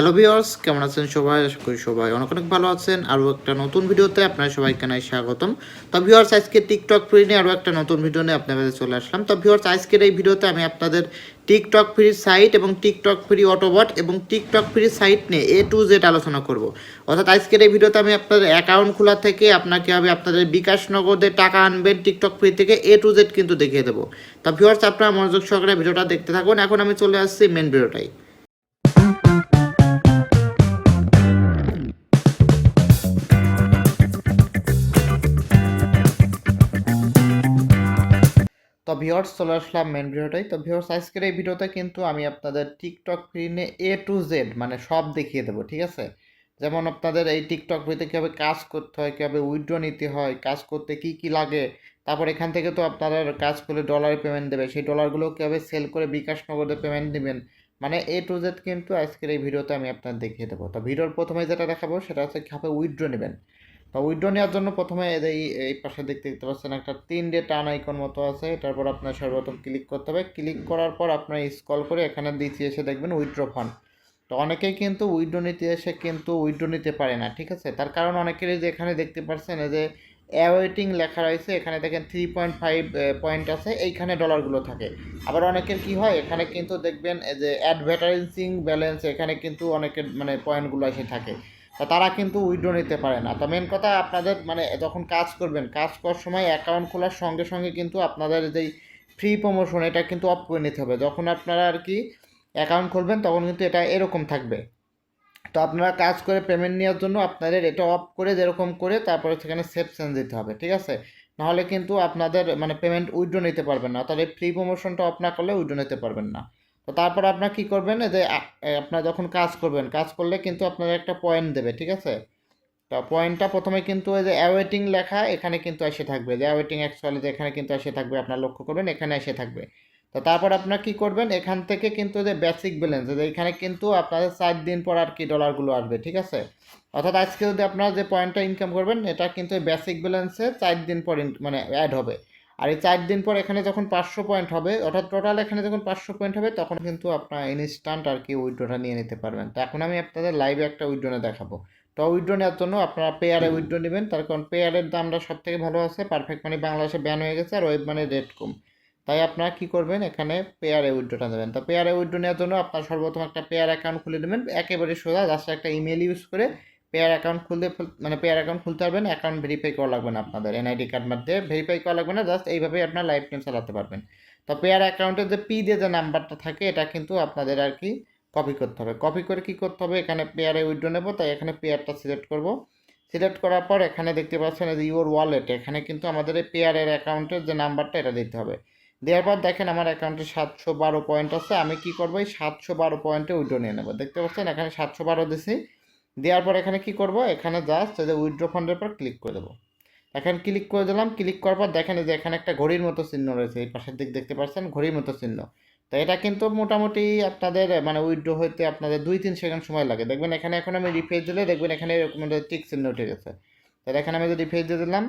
Hello viewers কেমন আছেন সবাই? আশা করি সবাই অনেক অনেক ভালো আছেন। আরও একটা নতুন ভিডিওতে আপনারা সবাইকে নাই স্বাগতম। তো ভিওর্স আজকে টিকটক ফ্রি নিয়ে আরও একটা নতুন ভিডিও নিয়ে আপনার কাছে চলে আসলাম। তো ভিওর্স আজকের এই ভিডিওতে আমি আপনাদের টিকটক ফ্রি সাইট এবং টিকটক ফ্রি অটোবট এবং টিকটক ফ্রি সাইট নিয়ে এ টু জেড আলোচনা করব। অর্থাৎ আজকের এই ভিডিওতে আমি আপনাদের অ্যাকাউন্ট খোলা থেকে আপনাকে হবে আপনাদের বিকাশ নগদে টাকা আনবেন টিকটক ফ্রি থেকে এ টু জেড কিন্তু দেখিয়ে দেবো। তো ভিওর্স আপনারা মনোযোগ সহকারে ভিডিওটা দেখতে থাকুন। এখন আমি চলে আসছি মেন ভিডিওটাই তো ভিউয়ার্স চলে আসলাম মেন ভিডিওটাই। তো ভিউয়ার্স আজকের এই ভিডিওতে কিন্তু আমি আপনাদের টিকটক ফ্রিনে এ টু জেড মানে সব দেখিয়ে দেবো, ঠিক আছে? যেমন আপনাদের এই টিকটক ফ্রিতে কীভাবে কাজ করতে হয়, কীভাবে উইথড্র নিতে হয়, কাজ করতে কি কি লাগে, তারপর এখান থেকে তো আপনারা কাজ করলে ডলারে পেমেন্ট দেবে, সেই ডলারগুলো কীভাবে সেল করে বিকাশ নগদে পেমেন্ট দিবেন মানে এ টু জেড কিন্তু আজকের এই ভিডিওতে আমি আপনাদের দেখিয়ে দেবো। তো ভিডিওর প্রথমে যেটা দেখাবো, সেটা হচ্ছে কীভাবে উইথড্র নেবেন। তো উইড্রো নেওয়ার জন্য প্রথমে এই এই পাশে দেখতে দেখতে পাচ্ছেন একটা তিন ডে টান আইকন মতো আছে। তারপর আপনার সর্বপ্রথম ক্লিক করতে হবে। ক্লিক করার পর আপনার স্কল করে এখানে দিতে এসে দেখবেন উইথড্র ফান্ড তো অনেকেই কিন্তু উইড্রো নিতে এসে কিন্তু উইড্রো নিতে পারে না, ঠিক আছে? তার কারণ অনেকেরই যে এখানে দেখতে পাচ্ছেন যে অ্যাওয়েটিং লেখা রয়েছে। এখানে দেখেন থ্রি পয়েন্ট ফাইভ পয়েন্ট আছে। এইখানে ডলারগুলো থাকে। আবার অনেকের কি হয়, এখানে কিন্তু দেখবেন যে অ্যাডভার্টাইজিং ব্যালেন্স এখানে কিন্তু অনেকের মানে পয়েন্টগুলো এসে থাকে। তা তারা কিন্তু উইড্রো নিতে পারে না। তো মেন কথা আপনাদের মানে যখন কাজ করবেন, কাজ করার সময় অ্যাকাউন্ট খোলার সঙ্গে সঙ্গে কিন্তু আপনাদের যেই ফ্রি প্রমোশন এটা কিন্তু অফ করে নিতে হবে। যখন আপনারা আর কি অ্যাকাউন্ট খুলবেন তখন কিন্তু এটা এরকম থাকবে। তো আপনারা কাজ করে পেমেন্ট নেওয়ার জন্য আপনাদের এটা অফ করে যেরকম করে তারপরে সেখানে সেফ চেঞ্জ দিতে হবে, ঠিক আছে? নাহলে কিন্তু আপনাদের মানে পেমেন্ট উইড্রো নিতে পারবেন না। তাহলে ফ্রি প্রমোশনটা অফ না করলে উইড্রো নিতে পারবেন না। তো তারপর আপনার কি করবেন যে আপনার যখন কাজ করবেন, কাজ করলে কিন্তু আপনার একটা পয়েন্ট দেবে, ঠিক আছে? তো পয়েন্টটা প্রথমে কিন্তু ওই যে অ্যাওয়েটিং লেখা, এখানে কিন্তু এসে থাকবে, যে অ্যাওয়েটিং অ্যাকচুয়ালি যে এখানে কিন্তু এসে থাকবে, আপনার লক্ষ্য করবেন, এখানে এসে থাকবে। তো তারপর আপনার কি করবেন, এখান থেকে কিন্তু যে বেসিক ব্যালেন্স যে এখানে কিন্তু আপনাদের চার দিন পর আর কি ডলারগুলো আসবে, ঠিক আছে? অর্থাৎ আজকে যদি আপনারা যে পয়েন্টটা ইনকাম করবেন, এটা কিন্তু বেসিক ব্যালেন্সে চার দিন পর মানে অ্যাড হবে। আর এই চার দিন পর এখানে যখন পাঁচশো পয়েন্ট হবে অর্থাৎ টোটাল এখানে যখন পাঁচশো পয়েন্ট হবে তখন কিন্তু আপনার ইনস্ট্যান্ট আর কি উইড্রোটা নিয়ে নিতে পারবেন। তো এখন আমি আপনাদের লাইভে একটা উইড্রোনে দেখাবো। তো উইড্রো নেওয়ার জন্য আপনারা পেয়ারে উইড্রো নেবেন। তার কারণ পেয়ারের দামটা সব থেকে ভালো আছে। পারফেক্ট মানি বাংলাদেশে ব্যান হয়ে গেছে আর ওয়েব মানে রেট কম। তাই আপনারা কী করবেন? এখানে পেয়ারে উইড্রোটা নেবেন। তো পেয়ারে উইড্রো নেওয়ার জন্য আপনার সর্বপ্রথম একটা পেয়ার অ্যাকাউন্ট খুলে নেবেন। একেবারে সোজা জাস্ট একটা ইমেল ইউজ করে পেয়ার অ্যাকাউন্ট খুলতে মানে পেয়ার অ্যাকাউন্ট খুলতে পারবেন অ্যাকাউন্ট ভেরিফাই করা লাগবে না আপনাদের এনআইডি কার্ড মধ্যে ভেরিফাই করা লাগবে না জাস্ট এইভাবেই আপনার লাইফ টাইম চালাতে পারবেন। তো পেয়ার অ্যাকাউন্টের যে পি দিয়ে যে নাম্বারটা থাকে, এটা কিন্তু আপনাদের আর কি কপি করতে হবে। কপি করে কি করতে হবে? এখানে পেয়ারে উইড্রো নেব, তাই এখানে পেয়ারটা সিলেক্ট করব। সিলেক্ট করার পর এখানে দেখতে পাচ্ছেন যে ইউর ওয়ালেট এখানে কিন্তু আমাদের এই পেয়ারের অ্যাকাউন্টের যে নাম্বারটা এটা দিতে হবে। দেওয়ার পর দেখেন আমার অ্যাকাউন্টে সাতশো বারো পয়েন্ট আছে, আমি কি করব? এই সাতশো বারো পয়েন্টে উইড্রো নিয়ে নেব। দেখতে পাচ্ছেন এখানে সাতশো বারো দিছি। দেওয়ার পর এখানে কি করব? এখানে জাস্ট যে উইথড্র ফান্ডের পর ক্লিক করে দেবো। এখন ক্লিক করে দিলাম ক্লিক করার পর দেখেন যে এখানে একটা ঘড়ির মতো চিহ্ন রয়েছে, এই পাশের দিক দেখতে পাচ্ছেন, ঘড়ির মতো চিহ্ন। তো এটা কিন্তু মোটামুটি আপনাদের মানে উইথড্র হইতে আপনাদের দুই তিন সেকেন্ড সময় লাগে। দেখবেন এখানে এখন আমি রিফ্রেশ দিলে দেখবেন এখানে এরকম টিক চিহ্ন উঠে গেছে। তো এখানে আমি যদি রিফ্রেশ দিয়ে দিলাম,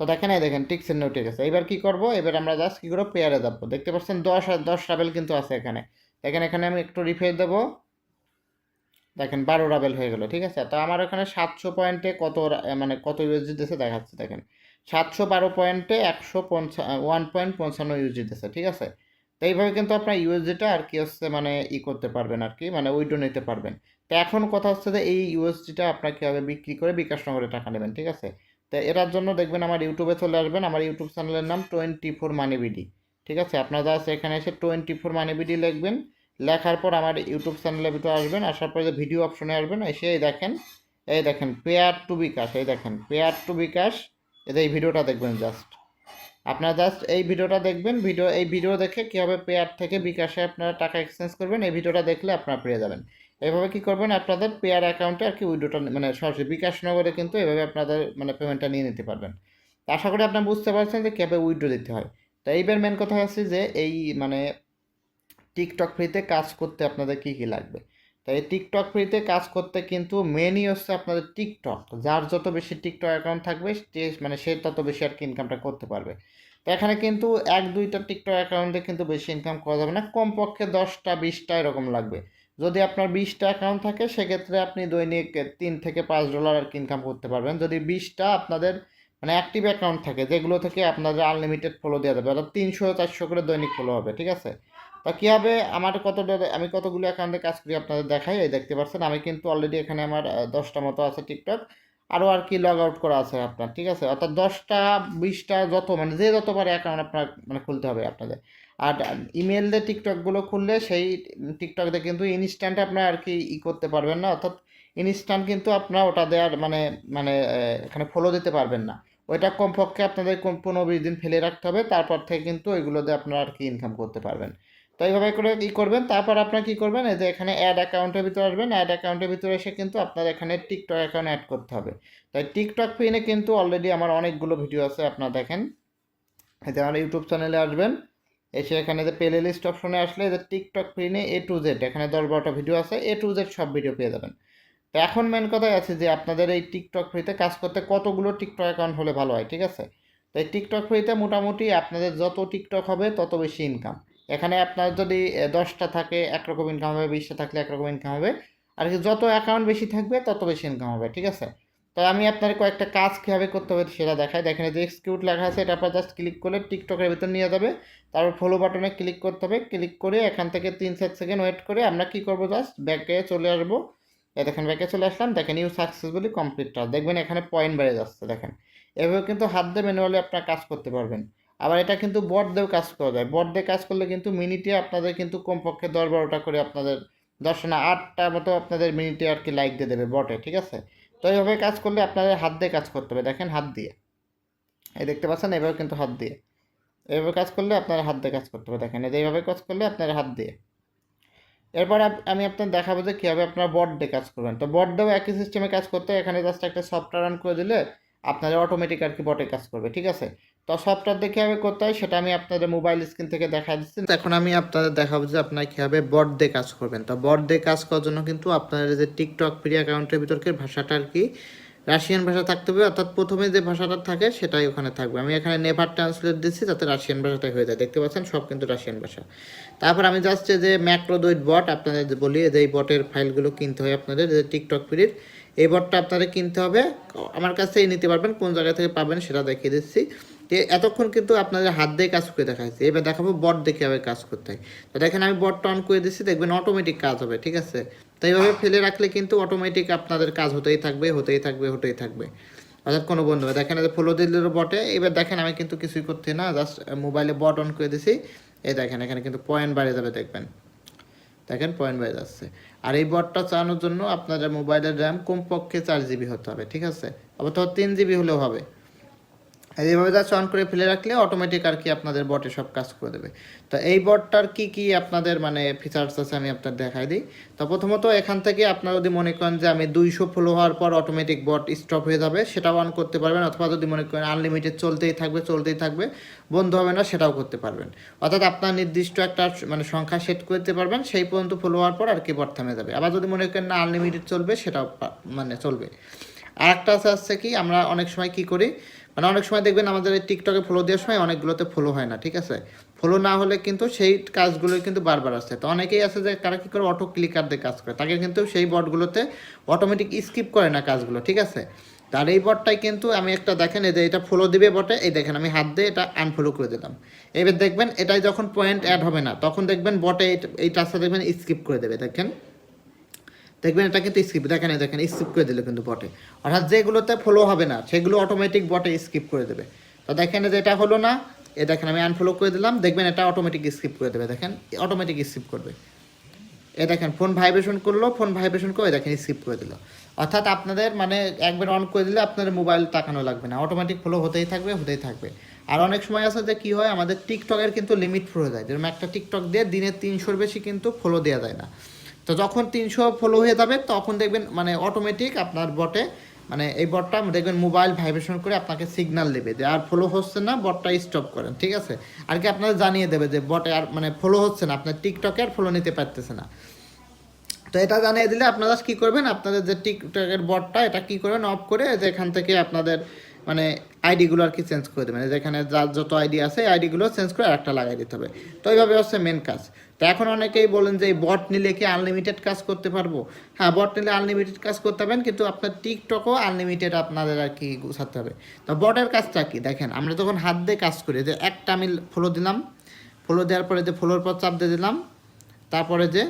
তো দেখেন এই দেখেন টিক চিহ্ন উঠে গেছে। এবার কি করব? এবার আমরা জাস্ট কী করব? পেয়ারে যাব। দেখতে পাচ্ছেন দশ দশ ট্রাভেল কিন্তু আছে এখানে। দেখেন এখানে আমি একটু রিফ্রেশ দেবো। দেখেন বারো রাবেল হয়ে গেলো, ঠিক আছে? তো আমার এখানে সাতশো পয়েন্টে কত মানে কত ইউএসডি দিতেছে দেখাচ্ছে, দেখেন। সাতশো বারো পয়েন্টে একশো পঞ্চা ওয়ান পয়েন্ট পঞ্চান্ন ইউএসডি দিতেছে ঠিক আছে? তো এইভাবে কিন্তু আপনার ইউএসডিটা আর কি হচ্ছে মানে ই করতে পারবেন আর কি মানে উইডো নিতে পারবেন। তো এখন কথা হচ্ছে যে এই ইউএসডিটা আপনার কীভাবে বিক্রি করে বিকাশ নগরে টাকা নেবেন, ঠিক আছে? তো এটার জন্য দেখবেন আমার ইউটিউবে চলে আসবেন, আমার ইউটিউব চ্যানেলের নাম টোয়েন্টি ফোর মানি বিডি ঠিক আছে? আপনারা জাস্ট এখানে এসে টোয়েন্টি ফোর মানিবিডি লিখবেন লেখার পর আমার ইউটিউব চ্যানেলের ভিতরে আসবেন, আসার পরে যে ভিডিও অপশনে আসবেন এসে এই দেখেন এই দেখেন পেয়ার টু বিকাশ এই দেখেন পেয়ার টু বিকাশ এতে এই ভিডিওটা দেখবেন জাস্ট আপনারা জাস্ট এই ভিডিওটা দেখবেন ভিডিও এই ভিডিও দেখে কীভাবে পেয়ার থেকে বিকাশে আপনারা টাকা এক্সচেঞ্জ করবেন, এই ভিডিওটা দেখলে আপনারা পেয়ে যাবেন। এইভাবে কী করবেন, আপনাদের পেয়ার অ্যাকাউন্টে আর কি উইডোটা মানে সরাসরি বিকাশ নগরে কিন্তু এভাবে আপনাদের মানে পেমেন্টটা নিয়ে নিতে পারবেন। আশা করি আপনারা বুঝতে পারছেন যে কীভাবে উইড্রো দিতে হয়। তো এইবার মেন কথা হচ্ছে যে এই মানে টিকটক ফ্রিতে কাজ করতে আপনাদের কী কী লাগবে? তাই টিকটক ফ্রিতে কাজ করতে কিন্তু মেনই হচ্ছে আপনাদের টিকটক যার যত বেশি টিকটক অ্যাকাউন্ট থাকবে মানে সে তত বেশি আর কি ইনকামটা করতে পারবে। তো এখানে কিন্তু এক দুইটা টিকটক অ্যাকাউন্টে কিন্তু বেশি ইনকাম করা যাবে না, কমপক্ষে দশটা, বিশটা এরকম লাগবে। যদি আপনার বিশটা অ্যাকাউন্ট থাকে, সেক্ষেত্রে আপনি দৈনিক তিন থেকে পাঁচ ডলার আর কি ইনকাম করতে পারবেন। যদি বিশটা আপনাদের মানে অ্যাক্টিভ অ্যাকাউন্ট থাকে, যেগুলো থেকে আপনাদের আনলিমিটেড ফলো দেওয়া যাবে, অর্থাৎ তিনশো, চারশো করে দৈনিক ফলো হবে, ঠিক আছে? তা কী হবে? আমার কত আমি কতগুলো অ্যাকাউন্টে কাজ করি আপনাদের দেখাই, এই দেখতে পাচ্ছেন। আমি কিন্তু অলরেডি এখানে আমার দশটা মতো আছে টিকটক আরও আর কি লগ আউট করা আছে আপনার, ঠিক আছে? অর্থাৎ দশটা, বিশটা যত মানে যে যতবার অ্যাকাউন্ট আপনার মানে খুলতে হবে আপনাদের। আর ইমেল দিয়ে টিকটকগুলো খুললে সেই টিকটক দিয়ে কিন্তু ইনস্ট্যান্ট আপনার আর কি ই করতে পারবেন না। অর্থাৎ ইনস্ট্যান্ট কিন্তু আপনার ওটা দেওয়ার মানে মানে এখানে ফলো দিতে পারবেন না। ওইটা কমপক্ষে আপনাদের পনেরো বিশ দিন ফেলে রাখতে হবে। তারপর থেকে কিন্তু ওইগুলো দিয়ে আপনারা আর কি ইনকাম করতে পারবেন। তো এইভাবে করে কী করবেন। তারপর আপনার কী করবেন, এই যে এখানে অ্যাড অ্যাকাউন্টের ভিতরে আসবেন। অ্যাড অ্যাকাউন্টের ভিতরে এসে কিন্তু আপনার এখানে টিকটক অ্যাকাউন্ট অ্যাড করতে হবে। তাই টিকটক পেনে কিন্তু অলরেডি আমার অনেকগুলো ভিডিও আছে, আপনারা দেখেন। এতে আমার ইউটিউব চ্যানেলে আসবেন। এসে এখানে যে প্লে লিস্ট অপশনে আসলে যে টিকটক পেনে এ টু জেড এখানে দশ বারোটা ভিডিও আছে এ টু জেড সব ভিডিও পেয়ে যাবেন। তো এখন মেন কথাই আছে যে আপনাদের এই টিকটক ফ্রিতে কাজ করতে কতগুলো টিকটক অ্যাকাউন্ট হলে ভালো হয়, ঠিক আছে? তো এই টিকটক ফ্রিতে মোটামুটি আপনাদের যত টিকটক হবে তত বেশি ইনকাম এখানে আপনার যদি দশটা থাকে, একরকম ইনকাম হবে, বিশটা থাকলে একরকম ইনকাম হবে। আর কি, যত অ্যাকাউন্ট বেশি থাকবে, তত বেশি ইনকাম হবে, ঠিক আছে? তো আমি আপনার কয়েকটা কাজ কীভাবে করতে হবে সেটা দেখাই। দেখেন যে এক্সকিউট লেখা আছে, এটা আপনার জাস্ট ক্লিক করলে টিকটকের ভিতর নিয়ে যাবে। তারপর ফলো বাটনে ক্লিক করতে হবে। ক্লিক করে এখান থেকে তিন চার সেকেন্ড ওয়েট করে আমরা কি করব জাস্ট ব্যাকে চলে আসব। দেখেন ব্যাকে চলে আসলাম। দেখেন ইউ সাকসেসফুলি কমপ্লিট দেখবেন এখানে পয়েন্ট বেড়ে যাচ্ছে, দেখেন। এভাবে কিন্তু হাত দিয়ে ম্যানুয়ালি আপনার কাজ করতে পারবেন। আবার এটা কিন্তু বট দিয়েও কাজ করা যায়। বট দিয়ে কাজ করলে কিন্তু মিনিটে আপনাদের কিন্তু কমপক্ষে দশ বারোটা করে আপনাদের দশ না আটটা মতো আপনাদের মিনিটে আর কি লাইক দিয়ে দেবে বটে, ঠিক আছে? তো এইভাবে কাজ করলে আপনাদের হাত দিয়ে কাজ করতে হবে। দেখেন হাত দিয়ে। এই দেখতে পাচ্ছেন? এভাবে কিন্তু হাত দিয়ে। এইভাবে কাজ করলে আপনার হাত দিয়ে কাজ করতে হবে। দেখেন, এই এইভাবে কাজ করলে আপনার হাত দিয়ে। এরপর আমি আপনার দেখাবো যে কীভাবে আপনার বট দিয়ে কাজ করবেন। তো বট দিয়েও একই সিস্টেমে কাজ করতে। এখানে জাস্ট একটা সফটওয়্যার রান করে দিলে আপনারা অটোমেটিক আর কি বটে কাজ করবে, ঠিক আছে? তো সফটওয়্যার দিয়ে কীভাবে করতে হয় সেটা আমি আপনাদের মোবাইল স্ক্রিন থেকে দেখা দিচ্ছি। এখন আমি আপনাদের দেখাবো যে আপনারা কীভাবে বট দিয়ে কাজ করবেন। তো বট দিয়ে কাজ করার জন্য কিন্তু আপনাদের যে টিকটক ফ্রি অ্যাকাউন্টের ভিতরকার ভাষাটা আর কি রাশিয়ান ভাষা থাকতে হবে। অর্থাৎ প্রথমে যে ভাষাটা থাকে, সেটাই ওখানে থাকবে। আমি এখানে নেভার ট্রান্সলেট দিচ্ছি যাতে রাশিয়ান ভাষাটাই হয়ে যায়। দেখতে পাচ্ছেন, সব কিন্তু রাশিয়ান ভাষা। তারপর আমি জাস্ট যে ম্যাক্রোদৈট বট আপনাদের বলি যে এই বটের ফাইলগুলো কিনতে হয় আপনাদের যে টিকটক ফ্রির এই বটটা আপনাদের কিনতে হবে। আমার কাছ থেকে নিতে পারবেন, কোন জায়গা থেকে পাবেন সেটা দেখিয়ে দিচ্ছি। এতক্ষণ কিন্তু আপনাদের হাত দিয়ে কাজ করে দেখাচ্ছি এবার দেখাবো বট দেখে আবার কাজ করতে হয়। তো দেখেন আমি বটটা অন করে দিচ্ছি দেখবেন অটোমেটিক কাজ হবে, ঠিক আছে? তো এইভাবে ফেলে রাখলে কিন্তু অটোমেটিক আপনাদের কাজ হতেই থাকবে হতেই থাকবে হতেই থাকবে। অর্থাৎ কোনো বন্ধু। দেখেন ফলো দিলের বটে, এবার দেখেন আমি কিন্তু কিছুই করতে না জাস্ট মোবাইলে বট অন করে দিছি। এই দেখেন, এখানে কিন্তু পয়েন্ট বাড়ে যাবে, দেখবেন। দেখেন পয়েন্ট বাড়ে যাচ্ছে। আর এই বটটা চালানোর জন্য আপনাদের মোবাইলের র্যাম কমপক্ষে চার জিবি হতে হবে, ঠিক আছে? তো তিন জিবি হলেও হবে। এইভাবে জাস্ট অন করে ফেলে রাখলে অটোমেটিক আর কি আপনাদের বটে সব কাজ করে দেবে। তো এই বটটার কি কি আপনাদের মানে ফিচার্স আছে আমি আপনার দেখাই দিই। তো প্রথমত এখান থেকে আপনারা যদি মনে করেন যে আমি দুইশো ফলো হওয়ার পর অটোমেটিক বট স্টপ হয়ে যাবে, সেটাও অন করতে পারবেন। অথবা যদি মনে করেন আনলিমিটেড চলতেই থাকবে চলতেই থাকবে, বন্ধ হবে না, সেটাও করতে পারবেন। অর্থাৎ আপনার নির্দিষ্ট একটা মানে সংখ্যা সেট করতে পারবেন, সেই পর্যন্ত ফলো হওয়ার পর আর কি বট থামে যাবে। আবার যদি মনে করেন না আনলিমিটেড চলবে, সেটাও মানে চলবে। আর একটা আছে কি, আমরা অনেক সময় কি করি মানে অনেক সময় দেখবেন আমাদের এই টিকটকে ফলো দেওয়ার সময় অনেকগুলোতে ফলো হয় না, ঠিক আছে? ফলো না হলে কিন্তু সেই কাজগুলোই কিন্তু বারবার আসছে। তো অনেকেই আছে যে তারা কী করে অটো ক্লিকার দিয়ে কাজ করে, তাকে কিন্তু সেই বটগুলোতে অটোমেটিক স্কিপ করে না কাজগুলো, ঠিক আছে? তার এই বটটাই কিন্তু আমি একটা দেখেন, এই যে এটা ফলো দিবে বটে, এই দেখেন আমি হাত দিয়ে এটা আনফলো করে দিলাম। এবার দেখবেন এটাই যখন পয়েন্ট অ্যাড হবে না, তখন দেখবেন বটে এই টাচটা দেখবেন স্কিপ করে দেবে, দেখেন? দেখবেন এটা কিন্তু স্কিপ দেখেন দেখেন স্কিপ করে দিল কিন্তু বটে। অর্থাৎ যেগুলোতে ফলো হবে না, সেগুলো অটোমেটিক বটে স্কিপ করে দেবে। তো দেখেন যে এটা হলো না, এ দেখেন আমি আনফলো করে দিলাম, দেখবেন এটা অটোমেটিক স্কিপ করে দেবে, দেখেন অটোমেটিক স্কিপ করবে। এ দেখেন ফোন ভাইব্রেশন করল ফোন ভাইব্রেশন করে দেখেন স্কিপ করে দিল। অর্থাৎ আপনাদের মানে একবার অন করে দিলে আপনাদের মোবাইল তাকানো লাগবে না অটোমেটিক ফলো হতেই থাকবে হতেই থাকবে। আর অনেক সময় আছে যে কী হয়, আমাদের টিকটকের কিন্তু লিমিট ফলো যায়। যেরকম একটা টিকটক দিয়ে দিনে তিনশোর বেশি কিন্তু ফলো দেওয়া যায় না। তো যখন তিনশো ফলো হয়ে যাবে, তখন দেখবেন মানে অটোমেটিক আপনার বটে মানে এই বটটা দেখবেন মোবাইল ভাইব্রেশন করে আপনাকে সিগন্যাল দেবে যে আর ফলো হচ্ছে না বটটা স্টপ করেন, ঠিক আছে? আর কি আপনাদের জানিয়ে দেবে যে বটে আর মানে ফলো হচ্ছে না, আপনার টিকটকে আর ফলো নিতে পারতেছে না। তো এটা জানিয়ে দিলে আপনারা কি করবেন? আপনাদের যে টিকটকের বটটা এটা কি করবেন? অফ করে যে এখান থেকে আপনাদের মানে আইডিগুলো আর কি চেঞ্জ করে দেবেন। যেখানে যার যত আইডি আছে আইডিগুলো চেঞ্জ করে একটা লাগাই দিতে হবে। তো এইভাবে হচ্ছে মেন কাজ। তো এখন অনেকেই বলেন যে, এই বট নিলে কি আনলিমিটেড কাজ করতে পারব? হ্যাঁ বট নিলে আনলিমিটেড কাজ করতে পারবেন, কিন্তু আপনার টিকটকও আনলিমিটেড আপনাদের আর কি গুছাতে হবে। তো বটের কাজটা কি? দেখেন, আমরা যখন হাত দিয়ে কাজ করি, যে একটা আমি ফলো দিলাম ফলো দেওয়ার পরে যে ফলোর পর চাপ দিয়ে দিলাম, তারপরে যে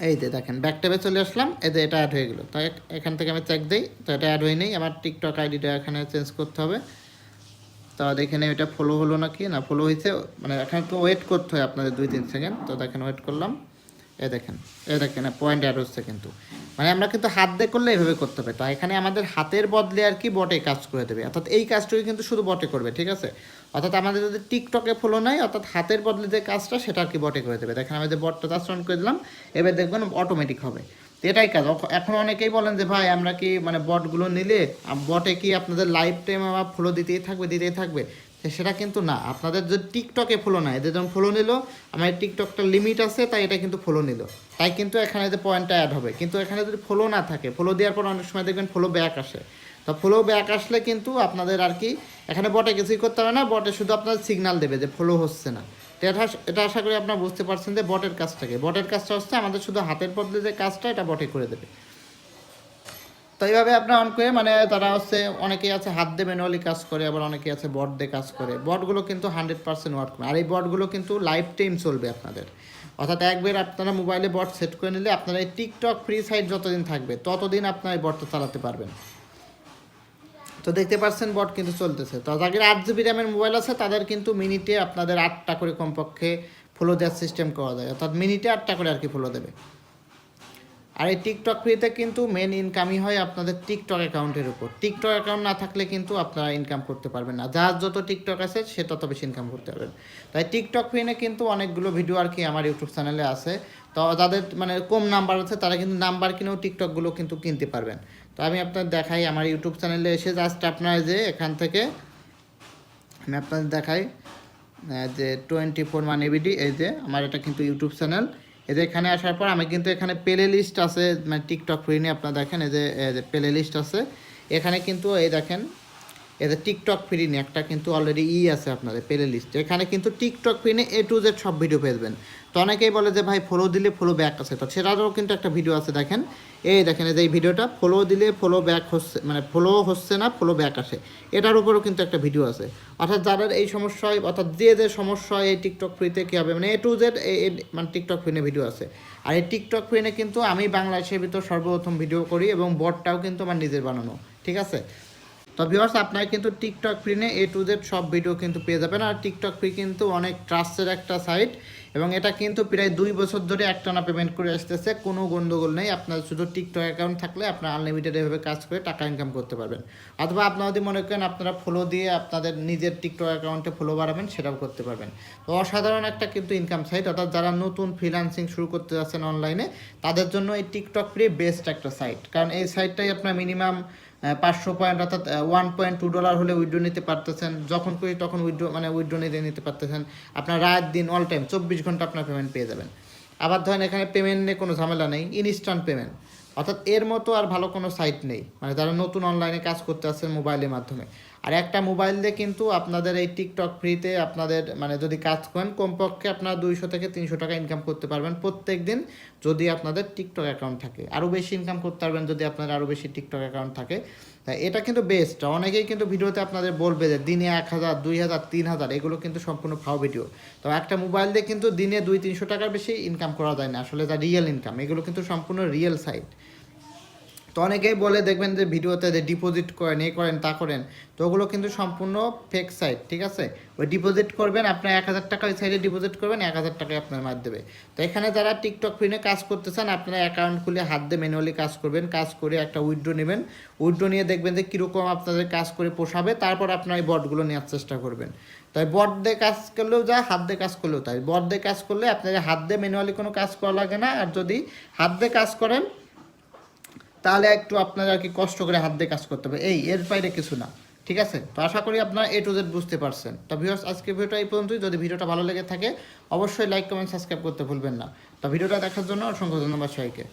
এই যে দেখেন ব্যাক ট্যাবে চলে আসলাম, এই যে এটা অ্যাড হয়ে গেলো। তো এখ- এখান থেকে আমি চেক দিই, তো এটা অ্যাড হয়ে নেই আমার টিকটক আইডিটা এখানে চেঞ্জ করতে হবে। তো দেখেন, এটা ফলো হলো নাকি? না ফলো হয়েছে। মানে এখানে তো ওয়েট করতে হয় আপনাদের দুই তিন সেকেন্ড তো দেখেন ওয়েট করলাম। এই দেখেন এই দেখেন পয়েন্ট অ্যাড হচ্ছে কিন্তু। মানে আমরা কিন্তু হাত দিয়ে করলে এভাবে করতে হবে। তো এখানে আমাদের হাতের বদলে আর কি বটে কাজ করে দেবে। অর্থাৎ এই কাজটুকু কিন্তু শুধু বটে করবে, ঠিক আছে? অর্থাৎ আমাদের যদি টিকটকে ফলো নাই, অর্থাৎ হাতের বদলে যে কাজটা, সেটা আর কি বটে করে দেবে। দেখেন আমি যে বটটা চাষ করে দিলাম। এবার দেখবেন অটোমেটিক হবে। তো এটাই কাজ। এখন অনেকেই বলেন যে, ভাই, আমরা কি মানে বটগুলো নিলে বটে কি আপনাদের লাইফ টাইম আমার ফলো দিতেই থাকবে দিতেই থাকবে? সেটা কিন্তু না। আপনাদের যদি টিকটকে ফলো না এদের যখন ফলো নিল, আমার টিকটকটা লিমিট আছে, তাই এটা কিন্তু ফলো নিল। তাই কিন্তু এখানে যে পয়েন্টটা অ্যাড হবে। কিন্তু এখানে যদি ফলো না থাকে ফলো দেওয়ার পর অনেক সময় দেখবেন ফলো ব্যাক আসে। তো ফলো ব্যাক আসলে কিন্তু আপনাদের আর কি, এখানে বটে কিছুই করতে হবে না বটে শুধু আপনাদের সিগনাল দেবে যে ফলো হচ্ছে না। এটা এটা আশা করি আপনারা বুঝতে পারছেন যে বটের কাজটাকে বটের কাজটা হচ্ছে আমাদের শুধু হাতের বদলে যে কাজটা, এটা বটে করে দেবে। তো এইভাবে আপনার অন করে মানে তারা হচ্ছে অনেকেই আছে হাত দিয়ে ম্যানুয়ালি কাজ করে, আবার অনেকেই আছে বট দিয়ে কাজ করে। বটগুলো কিন্তু হান্ড্রেড পার্সেন্ট ওয়ার্ক করে। আর এই বটগুলো কিন্তু লাইফ টাইম চলবে আপনাদের। অর্থাৎ একবার আপনারা মোবাইলে বট সেট করে নিলে আপনারা এই টিকটক ফ্রি সাইট যতদিন থাকবে, ততদিন আপনারা এই বটটা চালাতে পারবেন। তো দেখতে পাচ্ছেন বট কিন্তু চলতেছে। তো যাদের আট জিবি র্যামের মোবাইল আছে, তাদের কিন্তু মিনিটে আপনাদের আটটা করে কমপক্ষে ফলো দেওয়ার সিস্টেম করা যায়। অর্থাৎ মিনিটে আটটা করে আর কি ফলো দেবে। আর এই টিকটক ফ্রিতে কিন্তু মেন ইনকামই হয় আপনাদের টিকটক অ্যাকাউন্টের উপর। টিকটক অ্যাকাউন্ট না থাকলে কিন্তু আপনারা ইনকাম করতে পারবেন না। যার যত টিকটক আছে, সে তত বেশি ইনকাম করতে পারবেন তাই টিকটক ফ্রিনে কিন্তু অনেকগুলো ভিডিও আর কি আমার ইউটিউব চ্যানেলে আছে। তো যাদের মানে কম নাম্বার আছে, তারা কিন্তু নাম্বার কিনেও টিকটকগুলো কিন্তু কিনতে পারবেন। তো আমি আপনাদের দেখাই, আমার ইউটিউব চ্যানেলে এসে জাস্ট আপনার যে এখান থেকে আমি আপনাদের দেখাই যে টোয়েন্টি ফোর মানে বিডি এই যে আমার এটা কিন্তু ইউটিউব চ্যানেল যে এখানে আসার পর আমি কিন্তু এখানে প্লে লিস্ট আছে মানে টিকটক ফ্রি নিয়ে আপনারা দেখেন, এই যে প্লে লিস্ট আছে। এখানে কিন্তু এই দেখেন যে টিকটক ফ্রি নিয়ে একটা কিন্তু অলরেডি ই আছে আপনাদের প্লে লিস্ট এখানে কিন্তু টিকটক ফ্রি নিয়ে এ টু জেড সব ভিডিও পেয়ে যাবেন। তো অনেকেই বলে যে, ভাই ফলো দিলে ফলো ব্যাক আছে। তো সেটারও কিন্তু একটা ভিডিও আছে, দেখেন। এই দেখেন, এই যে এই ভিডিওটা ফলো দিলে ফলো ব্যাক হচ্ছে মানে ফলো হচ্ছে না ফলো ব্যাক আসে। এটার উপরেও কিন্তু একটা ভিডিও আছে। অর্থাৎ যাদের এই সমস্যা হয় অর্থাৎ যে যে সমস্যা হয় এই টিকটক ফ্রিতে কী হবে মানে এ টু জেড এই মানে টিকটক ফ্রিনে ভিডিও আছে। আর এই টিকটক ফ্রিনে কিন্তু আমি বাংলাদেশের ভিতর সর্বপ্রথম ভিডিও করি এবং বটটাও কিন্তু আমার নিজের বানানো, ঠিক আছে? তো ভিউয়ার্স আপনারা কিন্তু টিকটক ফ্রিনে এ টু জেড সব ভিডিও কিন্তু পেয়ে যাবেন। আর টিকটক ফ্রি কিন্তু অনেক ট্রাস্টের একটা সাইট এবং এটা কিন্তু প্রায় দুই বছর ধরে একটানা পেমেন্ট করে আসতেছে। কোনো গন্ডগোল নেই। আপনার শুধু টিকটক অ্যাকাউন্ট থাকলে আপনার আনলিমিটেড এভাবে কাজ করে টাকা ইনকাম করতে পারবেন। অথবা আপনারা যদি মনে করেন আপনারা ফলো দিয়ে আপনাদের নিজের টিকটক অ্যাকাউন্টে ফলো বাড়াবেন, সেটাও করতে পারবেন। তো অসাধারণ একটা কিন্তু ইনকাম সাইট অর্থাৎ যারা নতুন ফ্রিল্যান্সিং শুরু করতে যাচ্ছেন অনলাইনে তাদের জন্য এই টিকটক ফ্রি বেস্ট একটা সাইট কারণ এই সাইটটাই আপনার মিনিমাম পাঁচশো পয়েন্ট অর্থাৎ ওয়ান পয়েন্ট টু ডলার হলে উইড্রো নিতে পারতেছেন। যখন করি তখন উইড্রো মানে উইড্রো নিতে নিতে পারতেছেন। আপনার রাত দিন অল টাইম চব্বিশ ঘণ্টা আপনার পেমেন্ট পেয়ে যাবেন। আবার ধরেন এখানে পেমেন্ট নিয়ে কোনো ঝামেলা নেই ইনস্ট্যান্ট পেমেন্ট অর্থাৎ এর মতো আর ভালো কোনো সাইট নেই। মানে যারা নতুন অনলাইনে কাজ করতে আসছেন মোবাইলের মাধ্যমে। আর একটা মোবাইল দিয়ে কিন্তু আপনাদের এই টিকটক ফ্রিতে আপনাদের মানে যদি কাজ করেন, কমপক্ষে আপনারা দুইশো থেকে তিনশো টাকা ইনকাম করতে পারবেন প্রত্যেক দিন যদি আপনাদের টিকটক অ্যাকাউন্ট থাকে। আরও বেশি ইনকাম করতে পারবেন যদি আপনার আরও বেশি টিকটক অ্যাকাউন্ট থাকে। তাই এটা কিন্তু বেস্ট অনেকেই কিন্তু ভিডিওতে আপনাদের বলবে যে দিনে এক হাজার, দুই হাজার, তিন হাজার, এগুলো কিন্তু সম্পূর্ণ ফাও ভিডিও তো একটা মোবাইল দিয়ে কিন্তু দিনে দুই, তিনশো টাকার বেশি ইনকাম করা যায় না। আসলে যা রিয়েল ইনকাম এগুলো কিন্তু সম্পূর্ণ রিয়েল সাইট তো অনেকেই বলে দেখবেন যে ভিডিওতে যে ডিপোজিট করেন, এ করেন, তা করেন, তো ওগুলো কিন্তু সম্পূর্ণ ফেক সাইট ঠিক আছে? ওই ডিপোজিট করবেন, আপনার এক হাজার টাকা ওই সাইডে ডিপোজিট করবেন, এক হাজার টাকায় আপনার মার দেবে। তো এখানে যারা টিকটক ফ্রিনে কাজ করতে চান, আপনারা অ্যাকাউন্ট খুলে হাত দিয়ে ম্যানুয়ালি কাজ করবেন, কাজ করে একটা উইড্রো নেবেন। উইড্রো নিয়ে দেখবেন যে কীরকম আপনাদের কাজ করে পোষাবে, তারপর আপনার এই বটগুলো নেওয়ার চেষ্টা করবেন। তাই বট দিয়ে কাজ করলেও যা, হাত দিয়ে কাজ করলেও তাই। বট দিয়ে কাজ করলে আপনাদের হাত দিয়ে ম্যানুয়ালি কোনো কাজ করা লাগে না, আর যদি হাত দিয়ে কাজ করেন তাহলে একটু আপনার আর কি কষ্ট করে হাত দিয়ে কাজ করতে হবে। এই, এর বাইরে কিছু না, ঠিক আছে? তো আশা করি আপনারা এ টু জেড বুঝতে পারছেন। তো ভিউয়ার্স আজকে ভিডিওটা এই পর্যন্তই। যদি ভিডিওটা ভালো লেগে থাকে, অবশ্যই লাইক কমেন্ট সাবস্ক্রাইব করতে ভুলবেন না। তো ভিডিওটা দেখার জন্য অসংখ্য ধন্যবাদ সবাইকে।